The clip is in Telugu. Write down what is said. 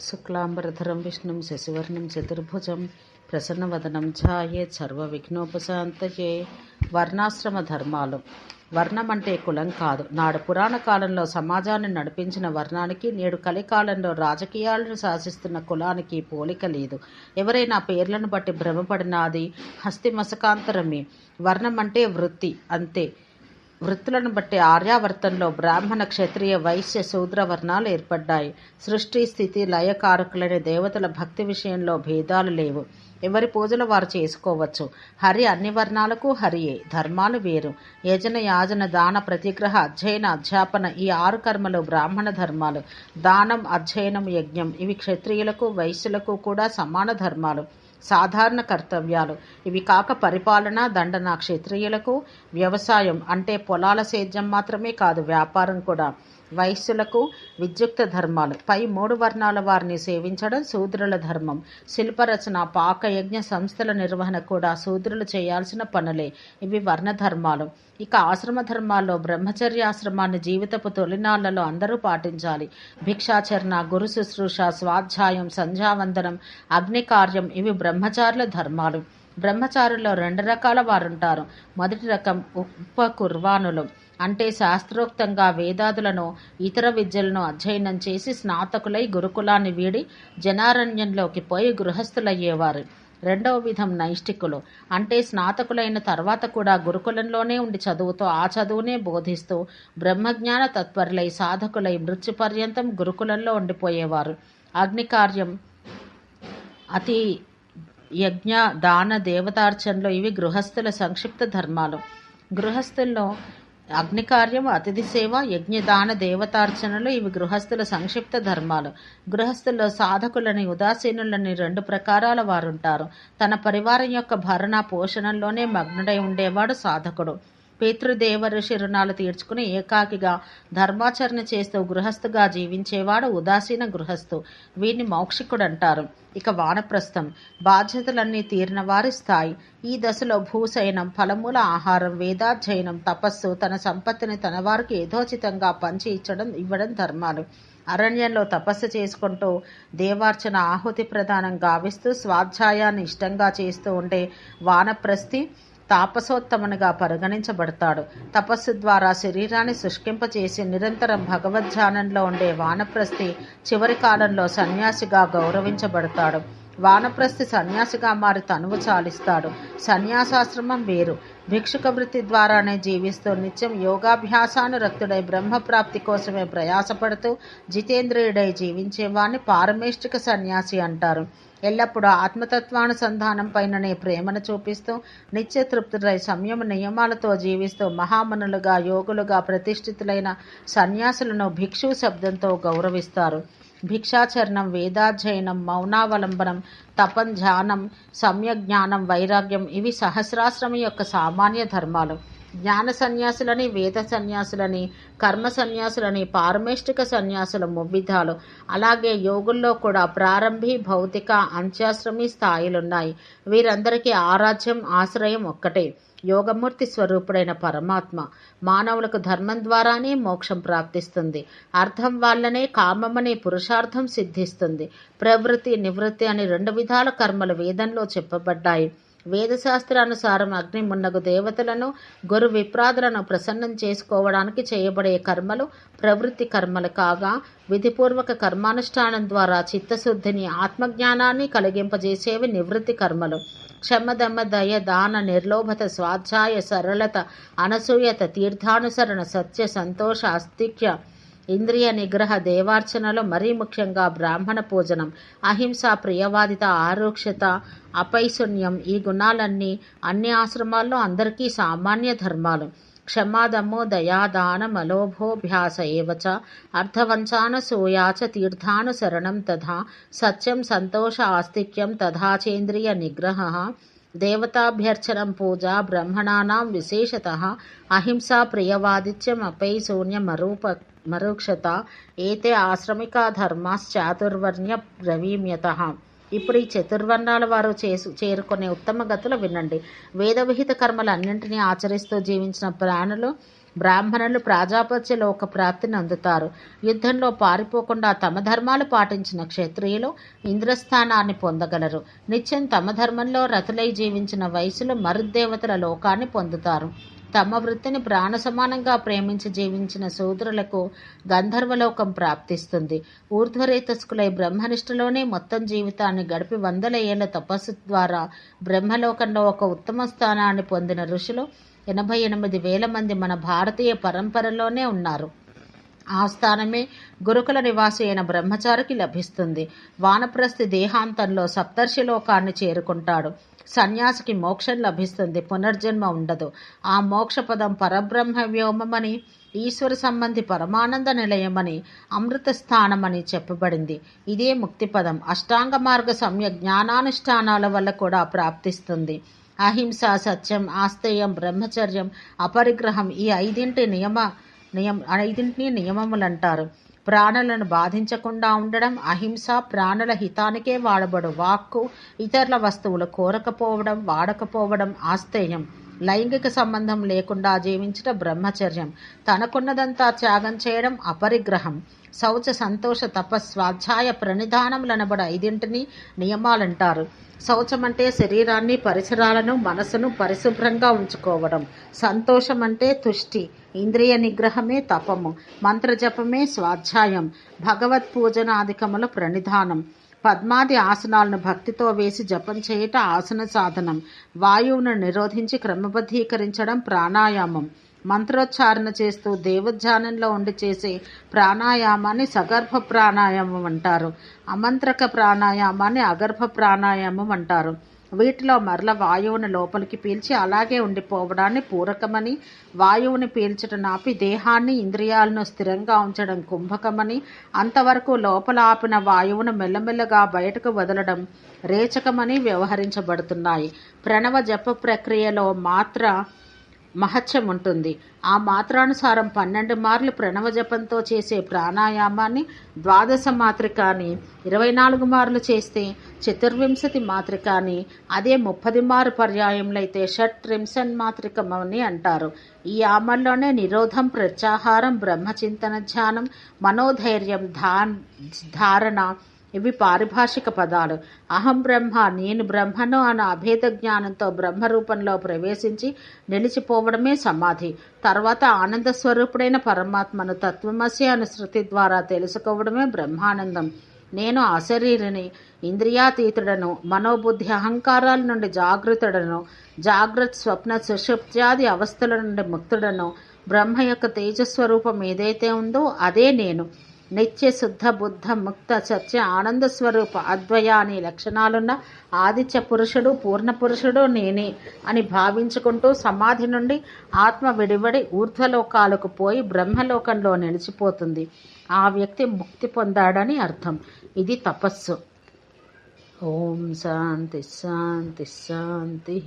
శుక్లాంబరధరం విష్ణుం శశివర్ణం చతుర్భుజం ప్రసన్నవదనం చర్వ విఘ్నోపశాంతయే వర్ణాశ్రమ ధర్మాలు వర్ణం అంటే కులం కాదు. నాడు పురాణ కాలంలో సమాజాన్ని నడిపించిన వర్ణానికి నేడు కలికాలంలో రాజకీయాలను శాసిస్తున్న కులానికి పోలిక లేదు. ఎవరైనా పేర్లను బట్టి భ్రమపడినాది హస్తి మసకాంతరమే వర్ణం అంటే వృత్తి అంతే. వృత్తులను బట్టి ఆర్యావర్తంలో బ్రాహ్మణ క్షత్రియ వైశ్య శూద్ర వర్ణాలు ఏర్పడ్డాయి. సృష్టి స్థితి లయకారకులైన దేవతల భక్తి విషయంలో భేదాలు లేవు. ఎవరి పూజలు వారు చేసుకోవచ్చు. హరి అన్ని వర్ణాలకు హరియే ధర్మాలు వేరు. యజన యాజన దాన ప్రతిగ్రహ అధ్యయన అధ్యాపన ఈ ఆరు కర్మలు బ్రాహ్మణ ధర్మాలు. దానం అధ్యయనం యజ్ఞం ఇవి క్షత్రియులకు వైశ్యులకు కూడా సమాన ధర్మాలు. సాధారణ కర్తవ్యాలు. ఇవి కాక పరిపాలన దండన క్షత్రియులకు వ్యవసాయం అంటే పొలాల సేద్యం మాత్రమే కాదు వ్యాపారం కూడా. వైశ్యులకు విద్యుక్త ధర్మాలు. పై మూడు వర్ణాల వారిని సేవించడం శూద్రుల ధర్మం. శిల్పరచన పాకయజ్ఞ సంస్థల నిర్వహణ కూడా శూద్రులు చేయాల్సిన పనులే. ఇవి వర్ణ ధర్మాలు ఇక ఆశ్రమ ధర్మాల్లో బ్రహ్మచర్యాశ్రమాన్ని జీవితపు తొలినాళ్ళలో అందరూ పాటించాలి. భిక్షాచరణ గురు శుశ్రూష స్వాధ్యాయం సంధ్యావందనం అగ్ని కార్యం ఇవి బ్రహ్మచారుల ధర్మాలు. బ్రహ్మచారుల్లో రెండు రకాల వారుంటారు. మొదటి రకం ఉపకుర్వానులు అంటే శాస్త్రోక్తంగా వేదాదులను ఇతర విద్యలను అధ్యయనం చేసి స్నాతకులై గురుకులాన్ని వీడి జనారణ్యంలోకి పోయి గృహస్థులయ్యేవారు. రెండవ విధం నైష్టికులు అంటే స్నాతకులైన తర్వాత కూడా గురుకులంలోనే ఉండి చదువుతో ఆ చదువునే బోధిస్తూ బ్రహ్మజ్ఞాన తత్పరులై సాధకులై మృత్యు పర్యంతం గురుకులంలో ఉండిపోయేవారు. అగ్నికార్యం అతి యజ్ఞ దాన దేవతార్చనలు ఇవి గృహస్థుల సంక్షిప్త ధర్మాలు. గృహస్థుల్లో అగ్నికార్యం అతిథి సేవ యజ్ఞదాన దేవతార్చనలు ఇవి గృహస్థుల సంక్షిప్త ధర్మాలు. గృహస్థుల్లో సాధకులని ఉదాసీనులని రెండు ప్రకారాల వారుంటారు. తన పరివారం యొక్క భరణ పోషణలోనే మగ్నుడై ఉండేవాడు సాధకుడు. పితృదేవ రుణాలు తీర్చుకుని ఏకాకిగా ధర్మాచరణ చేస్తూ గృహస్థుగా జీవించేవాడు ఉదాసీన గృహస్థు. వీరిని మౌక్షికుడు అంటారు ఇక వానప్రస్థం. బాధ్యతలన్నీ తీరిన వారి స్థాయి. ఈ దశలో భూశయనం ఫలమూల ఆహారం వేదాధ్యయనం తపస్సు తన సంపత్తిని తన వారికి యథోచితంగా పంచి ఇచ్చడం ఇవ్వడం ధర్మాలు. అరణ్యంలో తపస్సు చేసుకుంటూ దేవార్చన ఆహుతి ప్రదానం గావిస్తూ స్వాధ్యాయాన్ని ఇష్టంగా చేస్తూ ఉండే వానప్రస్థి తాపసోత్తమునిగా పరిగణించబడతాడు. తపస్సు ద్వారా శరీరాన్ని శుష్కింపచేసి నిరంతరం భగవద్ధ్యానంలో ఉండే వానప్రస్థి చివరి కాలంలో సన్యాసిగా గౌరవించబడతాడు. వానప్రస్థి సన్యాసిగా మారి తనువు చాలిస్తాడు. సన్యాసాశ్రమం వేరు. భిక్షుక వృత్తి ద్వారానే జీవిస్తూ నిత్యం యోగాభ్యాసానురక్తుడై బ్రహ్మప్రాప్తి కోసమే ప్రయాసపడుతూ జితేంద్రియుడై జీవించేవాణ్ణి పారమేష్టిక సన్యాసి అంటారు. ఎల్లప్పుడూ ఆత్మతత్వానుసంధానం పైననే ప్రేమను చూపిస్తూ నిత్యతృప్తులై సంయమ నియమాలతో జీవిస్తూ మహామనులుగా యోగులుగా ప్రతిష్ఠితులైన సన్యాసులను భిక్షు శబ్దంతో గౌరవిస్తారు. భిక్షాచరణం వేదాధ్యయనం మౌనావలంబనం తపం ధ్యానం సమ్యజ్ఞానం వైరాగ్యం ఇవి సహస్రాశ్రమం యొక్క సామాన్య ధర్మాలు. జ్ఞాన సన్యాసులని వేద సన్యాసులని కర్మ సన్యాసులని పారమేష్టిక సన్యాసుల మువ్విధాలు అలాగే యోగుల్లో కూడా ప్రారంభి భౌతిక అంత్యాశ్రమి స్థాయిలున్నాయి. వీరందరికీ ఆరాధ్యం ఆశ్రయం ఒక్కటే. యోగమూర్తి స్వరూపుడైన పరమాత్మ మానవులకు ధర్మం ద్వారానే మోక్షం ప్రాప్తిస్తుంది. అర్థం వల్లనే కామమనే పురుషార్థం సిద్ధిస్తుంది. ప్రవృత్తి నివృత్తి అని రెండు విధాల కర్మలు వేదంలో చెప్పబడ్డాయి. వేదశాస్త్రానుసారం అగ్ని మున్నగు దేవతలను గురు విప్రాదులను ప్రసన్నం చేసుకోవడానికి చేయబడే కర్మలు ప్రవృత్తి కర్మలు కాగా విధిపూర్వక కర్మానుష్ఠానం ద్వారా చిత్తశుద్ధిని ఆత్మజ్ఞానాన్ని కలిగింపజేసేవి నివృత్తి కర్మలు. క్షమదమ దయ దాన నిర్లోభత స్వాధ్యాయ సరళత అనసూయత తీర్థానుసరణ సత్య సంతోష అస్తిక్య ఇంద్రియ నిగ్రహ దేవార్చనలో మరీ ముఖ్యంగా బ్రాహ్మణ పూజనం అహింస ప్రియవాదిత ఆరోక్షత అపైశూన్యం ఈ గుణాలన్నీ అన్ని ఆశ్రమాల్లో అందరికీ సామాన్య ధర్మాలు. क्षमादमो दया दानमलोभोऽभ्यास एव च अर्थवञ्चानसूया च तीर्थानुसरणं तथा सत्यं सन्तोष आस्तिक्यं तथा चेन्द्रियनिग्रहः देवताभ्यर्चनं पूजा ब्रह्मणानां विशेषतः अहिंसाप्रियवादित्यमपैशून्यमरूप मरुक्षता एते आश्रमिकाधर्माश्चातुर्वर्ण्यप्रवीम्यतः ఇప్పుడు ఈ చతుర్వర్ణాల వారు చేసు చేరుకునే ఉత్తమ గతులు వినండి. వేదవిహిత కర్మలన్నింటినీ ఆచరిస్తూ జీవించిన ప్రాణులు బ్రాహ్మణులు ప్రాజాపత్య లోక ప్రాప్తిని అందుతారు. యుద్ధంలో పారిపోకుండా తమ ధర్మాలు పాటించిన క్షత్రియులు ఇంద్రస్థానాన్ని పొందగలరు. నిత్యం తమ ధర్మంలో రతులై జీవించిన వయసులో మరుద్దేవతల లోకాన్ని పొందుతారు. తమ వృత్తిని ప్రాణ సమానంగా ప్రేమించి జీవించిన సోదరులకు గంధర్వలోకం ప్రాప్తిస్తుంది. ఊర్ధ్వరేతస్కులై బ్రహ్మనిష్టలోనే మొత్తం జీవితాన్ని గడిపి వందల ఏళ్ళ తపస్సు ద్వారా బ్రహ్మలోకంలో ఒక ఉత్తమ స్థానాన్ని పొందిన ఋషులు ఎనభై ఎనిమిది వేల మంది మన భారతీయ పరంపరలోనే ఉన్నారు. ఆ స్థానమే గురుకుల నివాసి అయిన బ్రహ్మచారికి లభిస్తుంది. వానప్రస్థి దేహాంతంలో సప్తర్షి లోకాన్ని చేరుకుంటాడు. సన్యాసికి మోక్షం లభిస్తుంది పునర్జన్మ ఉండదు. ఆ మోక్ష పదం పరబ్రహ్మ వ్యోమమని ఈశ్వర సంబంధి పరమానంద నిలయమని అమృత స్థానమని చెప్పబడింది. ఇదే ముక్తి పదం అష్టాంగ మార్గ సమ్య జ్ఞానానుష్ఠానాల వల్ల కూడా ప్రాప్తిస్తుంది. అహింస సత్యం ఆస్తేయం బ్రహ్మచర్యం అపరిగ్రహం ఈ ఐదింటి నియమ నియమ ఐదింటిని నియమములంటారు. ప్రాణులను బాధించకుండా ఉండడం అహింస ప్రాణుల హితానికే వాడబడు వాక్కు ఇతరుల వస్తువులు కోరకపోవడం వాడకపోవడం ఆస్తేయం లైంగిక సంబంధం లేకుండా జీవించడం బ్రహ్మచర్యం. తనకున్నదంతా త్యాగం చేయడం అపరిగ్రహం. శౌచ సంతోష తప స్వాధ్యాయ ప్రణిధానములనబడ ఐదింటిని నియమాలంటారు. శౌచం అంటే శరీరాన్ని పరిసరాలను మనసును పరిశుభ్రంగా ఉంచుకోవడం. సంతోషం అంటే తుష్టి. ఇంద్రియ నిగ్రహమే తపము మంత్రజపమే స్వాధ్యాయం భగవత్ పూజనాధికముల ప్రణిధానం పద్మాది ఆసనాలను భక్తితో వేసి జపం చేయట ఆసన సాధనం వాయువును నిరోధించి క్రమబద్ధీకరించడం ప్రాణాయామం. మంత్రోచ్చారణ చేస్తూ దేవధ్యానంలో ఉండి చేసే ప్రాణాయామాన్ని సగర్భ ప్రాణాయామం అంటారు. అమంత్రక ప్రాణాయామాన్ని అగర్భ ప్రాణాయామం అంటారు. వీటిలో మరల వాయువుని లోపలికి పీల్చి అలాగే ఉండిపోవడాన్ని పూరకమని వాయువుని పీల్చడం ఆపి దేహాన్ని ఇంద్రియాలను స్థిరంగా ఉంచడం కుంభకమని అంతవరకు లోపల ఆపిన వాయువును మెల్లమెల్లగా బయటకు వదలడం రేచకమని వ్యవహరించబడుతున్నాయి. ప్రణవ జప ప్రక్రియలో మాత్ర మహత్యం ఉంటుంది. ఆ మాత్రానుసారం పన్నెండు మార్లు ప్రణవ జపంతో చేసే ప్రాణాయామాన్ని ద్వాదశ మాత్రిక అని ఇరవై నాలుగు మార్లు చేస్తే చతుర్వింశతి మాత్రిక అని అదే ముప్పది మారు పర్యాయంలో అయితే షట్ ట్రిమ్సన్ మాత్రికం అని అంటారు. ఈ ఆమల్లోనే నిరోధం ప్రత్యాహారం బ్రహ్మచింతన ధ్యానం మనోధైర్యం ధా ధారణ ఇవి పారిభాషిక పదాలు. అహం బ్రహ్మ నేను బ్రహ్మను అన్న అభేద జ్ఞానంతో బ్రహ్మ రూపంలో ప్రవేశించి నిలిచిపోవడమే సమాధి. తర్వాత ఆనంద స్వరూపుడైన పరమాత్మను తత్వమసి అనే శృతి ద్వారా తెలుసుకోవడమే బ్రహ్మానందం. నేను అశరీరిని ఇంద్రియాతీతుడను మనోబుద్ధి అహంకారాల నుండి జాగృతుడను జాగ్రత్త స్వప్న సుషుప్త్యాది అవస్థల నుండి ముక్తుడను బ్రహ్మ యొక్క తేజస్వరూపం ఏదైతే ఉందో అదే నేను. నిత్య శుద్ధ బుద్ధ ముక్త సత్య ఆనంద స్వరూప అద్వయ అనే లక్షణాలున్న ఆదిత్య పురుషుడు పూర్ణ పురుషుడు నేనే అని భావించుకుంటూ సమాధి నుండి ఆత్మ విడివడి ఊర్ధ్వలోకాలకు పోయి బ్రహ్మలోకంలో నిలిచిపోతుంది. ఆ వ్యక్తి ముక్తి పొందాడని అర్థం. ఇది తపస్సు. ఓం శాంతి శాంతి శాంతి.